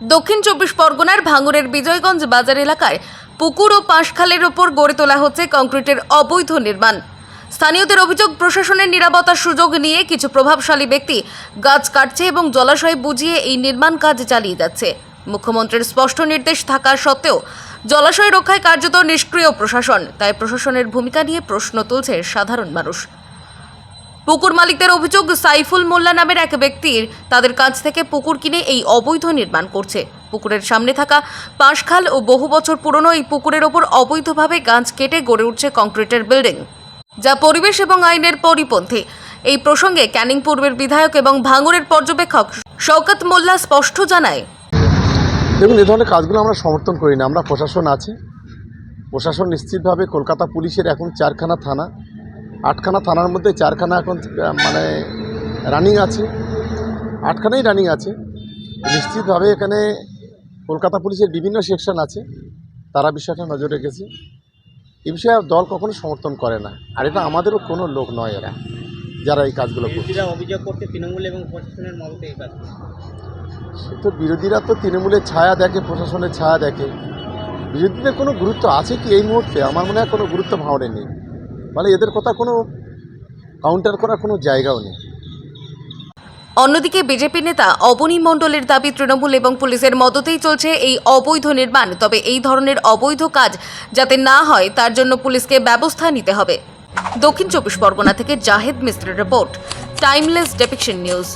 দক্ষিণ চব্বিশ পরগনার ভাঙড়ের বিজয়গঞ্জ বাজার এলাকায় পুকুর ও পাঁশখালের ওপর গড়ে তোলা হচ্ছে কংক্রিটের অবৈধ নির্মাণ। স্থানীয়দের অভিযোগ, প্রশাসনের নিরাপত্তার সুযোগ নিয়ে কিছু প্রভাবশালী ব্যক্তি গাছ কাটছে এবং জলাশয় বুঝিয়ে এই নির্মাণ কাজ চালিয়ে যাচ্ছে। মুখ্যমন্ত্রীর স্পষ্ট নির্দেশ থাকা সত্ত্বেও জলাশয় রক্ষায় কার্যত নিষ্ক্রিয় প্রশাসন, তাই প্রশাসনের ভূমিকা নিয়ে প্রশ্ন তুলছে সাধারণ মানুষ। পুকুর মালিকদের অভিযোগ, সাইফুল মোল্লা নামের এক ব্যক্তির তাদের কাছ থেকে পুকুর কিনে এই অবৈধ নির্মাণ করছে। পুকুরের সামনে থাকা পাঁশখাল ও বহু বছর পুরনো এই পুকুরের ওপর অবৈধভাবে গাছ কেটে গড়ে উঠছে কংক্রিটের বিল্ডিং, যা পরিবেশ এবং আইনের পরিপন্থী। এই প্রসঙ্গে ক্যানিং পূর্বের বিধায়ক এবং ভাঙুরের পর্যবেক্ষক শওকত মোল্লা স্পষ্ট জানায়। দেখুন এ ধরনের কাজগুলো আমরা সমর্থন করি না। আমরা প্রশাসন আছে। প্রশাসন নিশ্চিতভাবে কলকাতা পুলিশের এখন চারখানা থানা। আটখানা থানার মধ্যে চারখানা এখন মানে রানিং আছে। আটখানাই রানিং আছে। নিশ্চিতভাবে এখানে কলকাতা পুলিশের বিভিন্ন সেকশন আছে। তারা বিষয়টা নজর রেখেছে। এ বিষয়ে দল কখনো সমর্থন করে না। আর এটা আমাদেরও কোনো লোক নয় এরা যারা এই কাজগুলো করছে। অভিযোগ তৃণমূল এবং প্রশাসনের মদতে এই কাজ সে তো বিরোধীরা তো তৃণমূলের ছায়া দেখে প্রশাসনের ছায়া দেখে। বিরোধীদের কোনো গুরুত্ব আছে কি এই মুহূর্তে? আমার মনে হয় কোনো গুরুত্ব ভাবনে নেই মানে এদের কথা কোনো কাউন্টার করার কোনো জায়গাও নেই। অন্যদিকে বিজেপি নেতা অবনী মণ্ডলের দাবি তৃণমূল এবং পুলিশের মদতেই চলছে এই অবৈধ নির্মাণ, তবে এই ধরনের অবৈধ কাজ যাতে না হয়, তার জন্য পুলিশকে ব্যবস্থা নিতে হবে। দক্ষিণ চব্বিশ পরগনা থেকে জাহেদ মিস্ত্রির রিপোর্ট টাইমলেস ডেপিকশন নিউজ